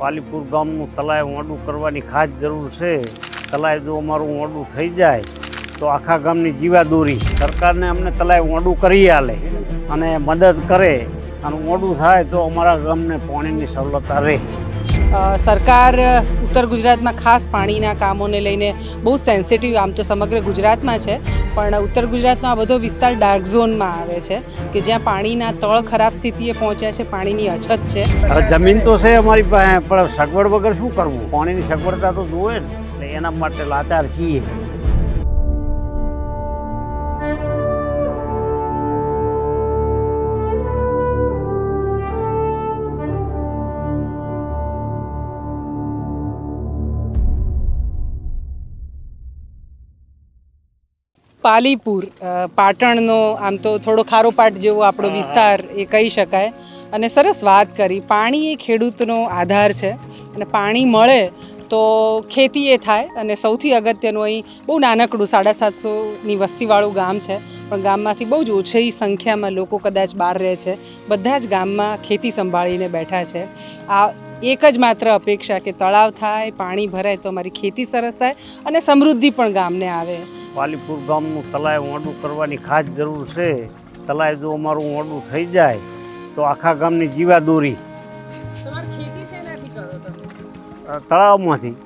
પાલીપુર ગામનું તલાય મોડું કરવાની ખાસ જરૂર છે. તલાય જો અમારું મોડું થઈ જાય, તો આખા ગામની જીવાદોરી સરકારને અમને તલાય મોડું કરી આલે અને મદદ કરે અને મોડું થાય તો અમારા ગામને પાણીની સવલતા રહે. સરકાર ઉત્તર ગુજરાતમાં ખાસ પાણીના કામોને લઈને બહુ સેન્સિટિવ આમ તો સમગ્ર ગુજરાતમાં છે, પણ ઉત્તર ગુજરાતનો આ બધો વિસ્તાર ડાર્ક ઝોનમાં આવે છે, કે જ્યાં પાણીના તળ ખરાબ સ્થિતિએ પહોંચ્યા છે, પાણીની અછત છે. જમીન તો છે અમારી પાસે, પણ સગવડ વગર શું કરવું? પાણીની સગવડતા તો જોવે ને એના માટે લાચાર છીએ. પાલીપુર પાટણનો આમ તો થોડો ખારોપાટ જેવો આપણો વિસ્તાર એ કહી શકાય. અને સરસ વાત કરી. પાણી એ ખેડૂતનો આધાર છે. અને પાણી મળે તો ખેતી એ થાય અને સૌથી અગત્યનું અહીં બહુ નાનકડું સાડા સાતસોની વસ્તીવાળું ગામ છે. પણ ગામમાંથી બહુ જ ઓછી સંખ્યામાં લોકો કદાચ બહાર રહે છે. બધા જ ગામમાં ખેતી સંભાળીને બેઠા છે. આ એક જ માત્ર અપેક્ષા કે તળાવ થાય, પાણી ભરાય તો અમારી ખેતી સરસ થાય અને સમૃદ્ધિ પણ ગામને આવે. પાલીપુર ગામનું તલાય ઓડું કરવાની ખાસ જરૂર છે. તલાય જો અમારું ઓડું થઈ જાય તો આખા ગામની જીવાદોરી તળાવમાંથી.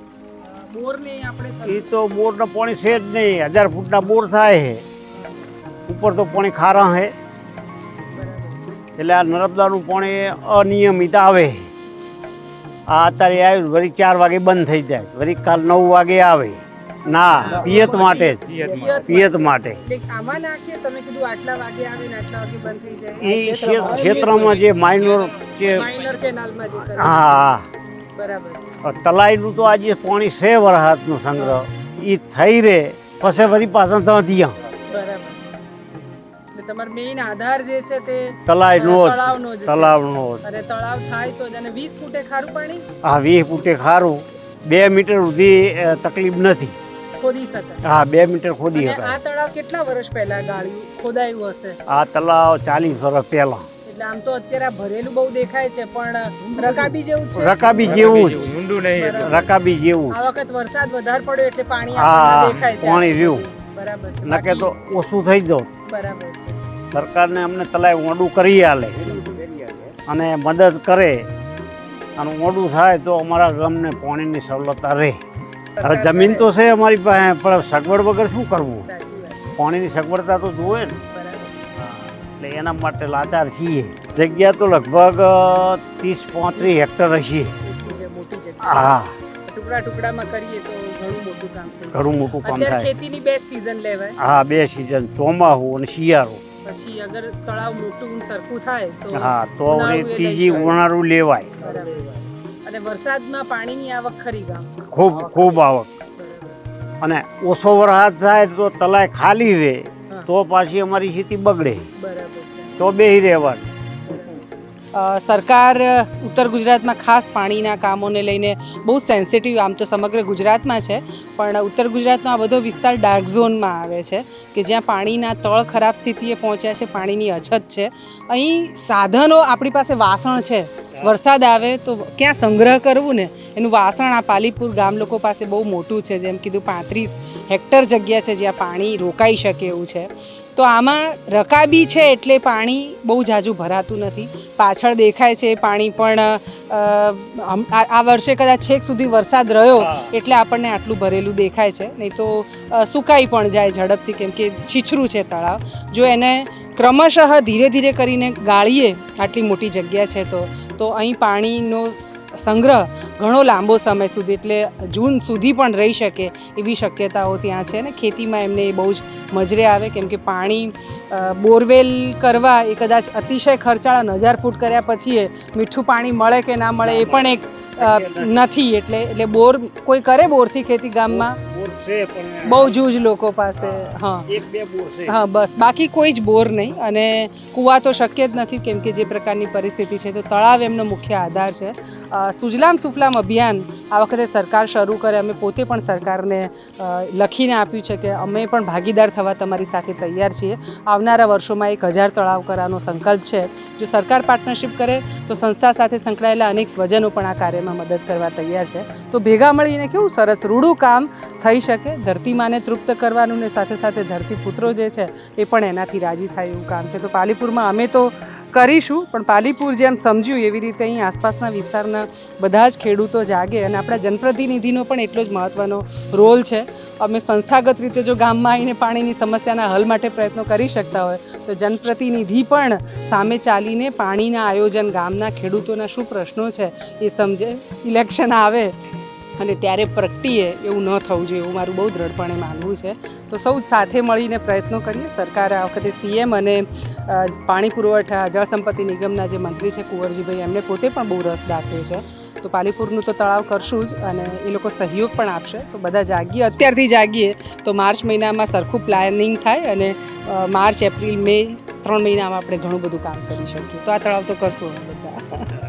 એ તો બોરનું પાણી છે જ નહીં હજાર ફૂટના બોર થાય છે. ઉપર તો પાણી ખારા છે. એટલે આ નર્મદાનું પાણી અનિયમિત આવે આ અત્યારે આવ્યું વળી ચાર વાગે બંધ થઈ જાય વળી કાલ નવ વાગે આવે. ના પિયત માટે પિયત માટે. આમાં નાખીએ તમે કીધું આટલા વાગે આવે ને આટલા વાગે બંધ થઈ જાય. એ ક્ષેત્રમાં જે માઇનોર હા બરાબર તલાઈનું તો આજે પાણી છે વરસાદનો સંગ્રહ. એ થઈ રહે પછી વળી પાછા ત્યાં બરાબર. તમારો મેઇન આધાર જે છે તે તલાઈનો જ તળાવનો જ અને તળાવ થાય તો જ. 20 ફૂટે ખારું પાણી? ફૂટે ખારું. મીટર સુધી તકલીફ નથી. ખોદી શકાય. હા બે મીટર ખોદી આ તળાવ કેટલા વર્ષ પહેલા ગાળ્યું ખોદાયું હશે? આ તલાવ ચાલીસ વર્ષ પહેલા. એટલે આમ તો અત્યારે ભરેલું બહુ દેખાય છે પણ રકાબી જેવું છે. રકાબી જેવું જ. નહીં રકાબી જેવું આ વખત વરસાદ વધારે પડ્યો એટલે પાણી હા આપણને દેખાય છે. પાણી રહ્યું. બરાબર છે. નકે તો ઓછું થઈ જવું બરાબર છે. સરકારને અમને તલાય મોડું કરી આલે. અને મદદ કરે. અને ઓડું થાય તો અમારા ગામને પાણીની સવલતા રહે. હવે જમીન તો છે અમારી પાસે પણ સગવડ વગર શું કરવું? પાણીની સગવડતા તો જોવે ને. એટલે એના માટે લાચાર છીએ. જગ્યા તો લગભગ ત્રીસ પાંત્રીસ હેક્ટર હશે. હા. ટુકડા ટુકડામાં કરીએ તો ઘણું મોટું કામ ઘણું મોટું કામ થાય. ખેતીની બે સિઝન લેવાય. હા બે સિઝન ચોમાસું અને શિયાળો. પછી અગર તળાવ મોટું સરખું થાય તો હા તો ત્રીજી. ઉનાળું લેવાય. અને વરસાદમાં પાણીની આવક ખરી ગામ. ખૂબ ખૂબ આવક. અને ઓછો વરસાદ થાય તો તલાય ખાલી રહે. હા. તો પાછી અમારી ખેતી બગડે. બરાબર છે. તો બેહી રહેવાનું. સરકાર ઉત્તર ગુજરાતમાં ખાસ પાણીના કામોને લઈને બહુ સેન્સિટિવ આમ તો સમગ્ર ગુજરાતમાં છે, પણ ઉત્તર ગુજરાતનો આ બધો વિસ્તાર ડાર્ક ઝોનમાં આવે છે, કે જ્યાં પાણીના તળ ખરાબ સ્થિતિએ પહોંચ્યા છે, પાણીની અછત છે. અહીં સાધનો આપણી પાસે વાસણ છે, વરસાદ આવે તો ક્યાં સંગ્રહ કરવું ને? એનું વાસણ આ પાલીપુર ગામ લોકો પાસે બહુ મોટું છે, જેમ કીધું પાંત્રીસ હેક્ટર જગ્યા છે જ્યાં પાણી રોકાઈ શકે એવું છે. તો આમાં રકાબી છે એટલે પાણી બહુ જાજુ ભરાતું નથી. પાછળ દેખાય છે પાણી પણ આ વર્ષે કદાચ છેક સુધી વરસાદ રહ્યો એટલે આપણને આટલું ભરેલું દેખાય છે. નહીં તો સુકાઈ પણ જાય ઝડપથી કેમ કે છીછરું છે તળાવ. જો એને ક્રમશઃ ધીરે ધીરે કરીને ગાળીએ આટલી મોટી જગ્યા છે તો તો અહીં પાણીનો સંગ્રહ ઘણો લાંબો સમય સુધી, એટલે જૂન સુધી પણ રહી શકે એવી શક્યતાઓ ત્યાં છે. અને ખેતીમાં એમને એ બહુ જ મજરે આવે, કેમ કે પાણી બોરવેલ કરવા એ કદાચ અતિશય ખર્ચાળા હજાર ફૂટ કર્યા પછી મીઠું પાણી મળે કે ના મળે એ પણ એક નથી. એટલે એટલે બોર કોઈ કરે બોરથી ખેતી ગામમાં? છે પણ બહુ જૂજ લોકો પાસે હા એક બે બોર છે. હા બસ. બાકી કોઈ જ બોર નહીં. અને કૂવા તો શક્ય જ નથી કેમ કે જે પ્રકારની પરિસ્થિતિ છે તો તળાવ એમનો મુખ્ય આધાર છે. સુજલામ સુફલામ અભિયાન આ વખતે સરકાર શરૂ કરે. અમે પોતે પણ સરકારને લખીને આપ્યું છે કે અમે પણ ભાગીદાર થવા તમારી સાથે તૈયાર છીએ. આવનારા વર્ષોમાં એક હજાર તળાવ કરવાનો સંકલ્પ છે. જો સરકાર પાર્ટનરશિપ કરે તો સંસ્થા સાથે સંકળાયેલા અનેક સ્વજનો પણ આ કાર્યમાં મદદ કરવા તૈયાર છે. તો ભેગા મળીને કેવું સરસ રૂડું કામ થઈ શકે ધરતી માને તૃપ્ત કરવાનું ને સાથે સાથે ધરતી પુત્રો જે છે, એ પણ એનાથી રાજી થાય એવું કામ છે. તો પાલીપુરમાં અમે તો કરીશું, પણ પાલીપુર જેમ સમજ્યું એવી રીતે અહીં આસપાસના વિસ્તારના બધા જ ખેડૂતો જાગે અને આપણા જનપ્રતિનિધિનો પણ એટલો જ મહત્ત્વનો રોલ છે. અમે સંસ્થાગત રીતે જો ગામમાં આવીને પાણીની સમસ્યાના હલ માટે પ્રયત્નો કરી શકતા હોય, તો જનપ્રતિનિધિ પણ સામે ચાલીને પાણીના આયોજન ગામના ખેડૂતોના શું પ્રશ્નો છે એ સમજે, ઇલેક્શન આવે અને ત્યારે પ્રગટીએ એવું ન થવું જોઈએ, એવું મારું બહુ દ્રઢપણે માનવું છે. તો સૌ સાથે મળીને પ્રયત્નો કરીએ. સરકારે આ વખતે સીએમ અને પાણી પુરવઠા, જળ સંપત્તિ નિગમના જે મંત્રી છે કુંવરજીભાઈ, એમને પોતે પણ બહુ રસ દાખવ્યો છે. તો પાલીપુરનું તો તળાવ કરશું જ અને એ લોકો સહયોગ પણ આપશે. તો બધા જાગીએ, અત્યારથી જાગીએ, તો માર્ચ મહિનામાં સરખું પ્લાનિંગ થાય અને માર્ચ, એપ્રિલ, મે, ત્રણ મહિનામાં આપણે ઘણું બધું કામ કરી શકીએ. તો આ તળાવ તો કરશું બધા.